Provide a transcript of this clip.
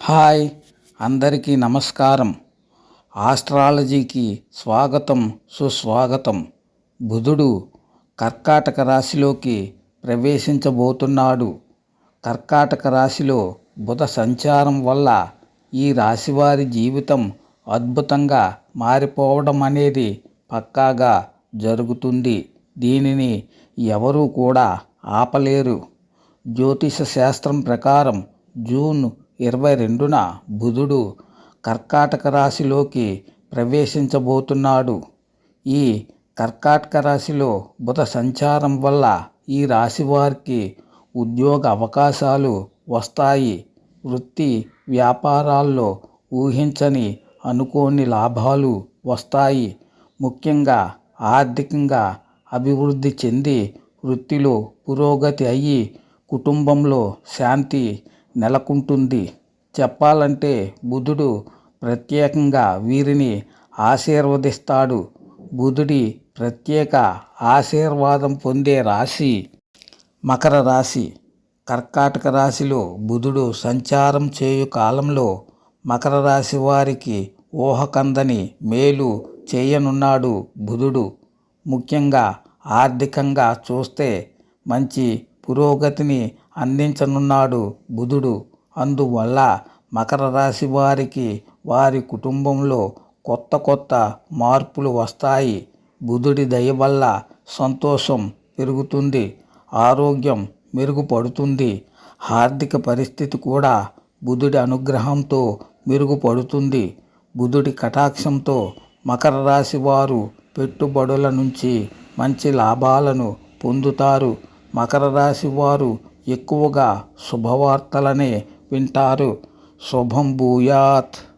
Hi అందరికీ నమస్కారం. ఆస్ట్రాలజీకి స్వాగతం సుస్వాగతం. బుధుడు కర్కాటక రాశిలోకి ప్రవేశించబోతున్నాడు. కర్కాటక రాశిలో బుధ సంచారం వల్ల ఈ రాశివారి జీవితం అద్భుతంగా మారిపోవడం అనేది పక్కాగా జరుగుతుంది. దీనిని ఎవరూ కూడా ఆపలేరు. జ్యోతిష శాస్త్రం ప్రకారం జూన్ ఇరవై రెండున బుధుడు కర్కాటక రాశిలోకి ప్రవేశించబోతున్నాడు. ఈ కర్కాటక రాశిలో బుధ సంచారం వల్ల ఈ రాశి వారికి ఉద్యోగ అవకాశాలు వస్తాయి. వృత్తి వ్యాపారాల్లో ఊహించని అనుకోని లాభాలు వస్తాయి. ముఖ్యంగా ఆర్థికంగా అభివృద్ధి చెంది వృత్తిలో పురోగతి అయ్యి కుటుంబంలో శాంతి నెలకొంటుంది. చెప్పాలంటే బుధుడు ప్రత్యేకంగా వీరిని ఆశీర్వదిస్తాడు. బుధుడి ప్రత్యేక ఆశీర్వాదం పొందే రాశి మకర రాశి. కర్కాటక రాశిలో బుధుడు సంచారం చేయు కాలంలో మకర రాశి వారికి ఊహకందని మేలు చేయనున్నాడు బుధుడు. ముఖ్యంగా ఆర్థికంగా చూస్తే మంచి పురోగతిని అందించనున్నాడు బుధుడు. అందువల్ల మకర రాశి వారికి వారి కుటుంబంలో కొత్త కొత్త మార్పులు వస్తాయి. బుధుడి దయ వల్ల సంతోషం పెరుగుతుంది. ఆరోగ్యం మెరుగుపడుతుంది. ఆర్థిక పరిస్థితి కూడా బుధుడి అనుగ్రహంతో మెరుగుపడుతుంది. బుధుడి కటాక్షంతో మకర రాశి వారు పెట్టుబడుల నుంచి మంచి లాభాలను పొందుతారు. మకర రాశి వారు ఎక్కువగా శుభవార్తలనే వింటారు. శుభం భూయాత్.